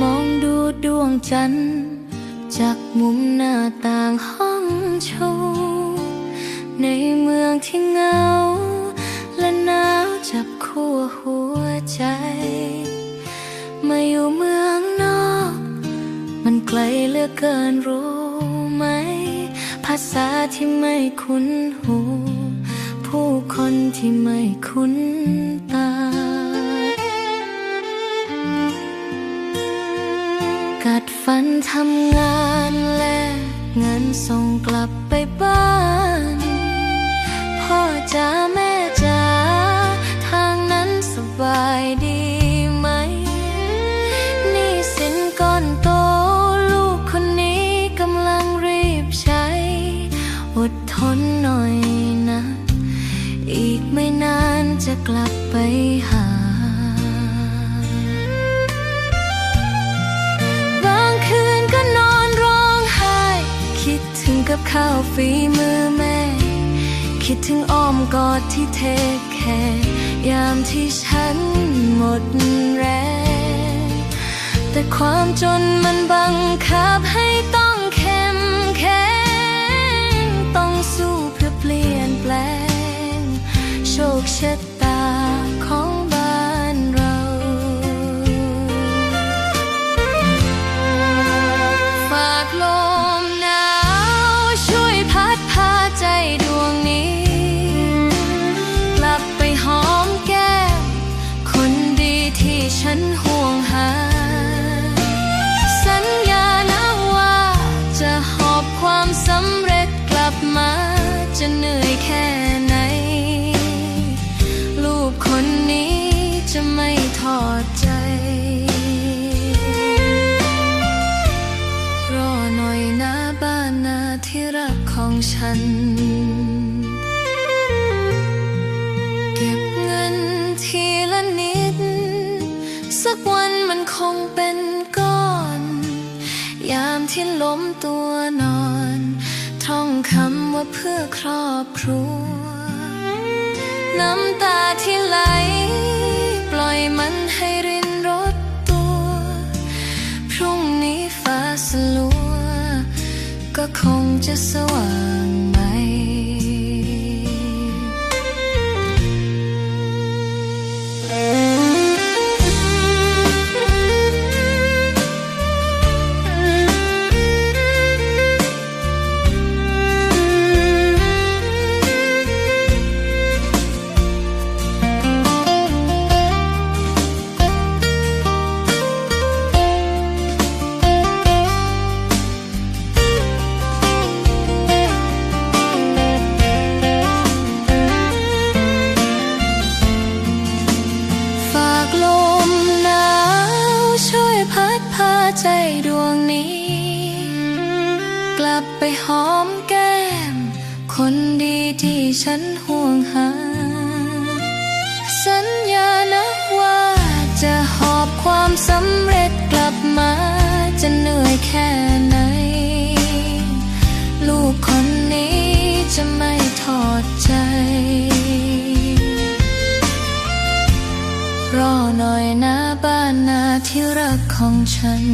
มองดูดวงจันทร์จากมุมหน้าต่างห้องโชว์ในเมืองที่เงา และหนาวจับคั่วหัวใจ มาอยู่เมืองนอก มันไกลเหลือเกินรู้ไหม ภาษาที่ไม่คุ้นหู ผู้คนที่ไม่คุ้นตา ทำงานและเงินส่งกลับไปบ้าน พ่อจ๋าแม่จ๋าทางนั้นสบายดีไหมนี่สินก้อนโตลูกคนนี้กำลังรีบใช้ อดทนหน่อยนะ อีกไม่นานจะกลับไปหา กับข้าวฝีมือแม่ คิดถึงอ้อมกอดที่เทคแคร์ยามที่ฉันหมดแรง แต่ความจนมันบังคับให้ต้องเข้มแข็งต้องสู้เพื่อเปลี่ยนแปลง โชคชะ ฉันห่วงหา สัญญานะว่า จะหอบความสำเร็จกลับมา จะเหนื่อยแค่ามที่ล้มตัวนอน ท่องคำว่าเพื่อครอบครัว น้ำตาที่ไหล ปล่อยมันให้รินรดตัว พรุ่งนี้ฟ้าสลัว ก็คงจะสว่าง หอมแก้ม คนดีที่ฉันห่วงหา สัญญานะว่าจะหอบความสำเร็จกลับมา จะเหนื่อยแค่ไหน ลูกคนนี้จะไม่ทอดใจ รอหน่อยนะบ้านนาที่รักของฉัน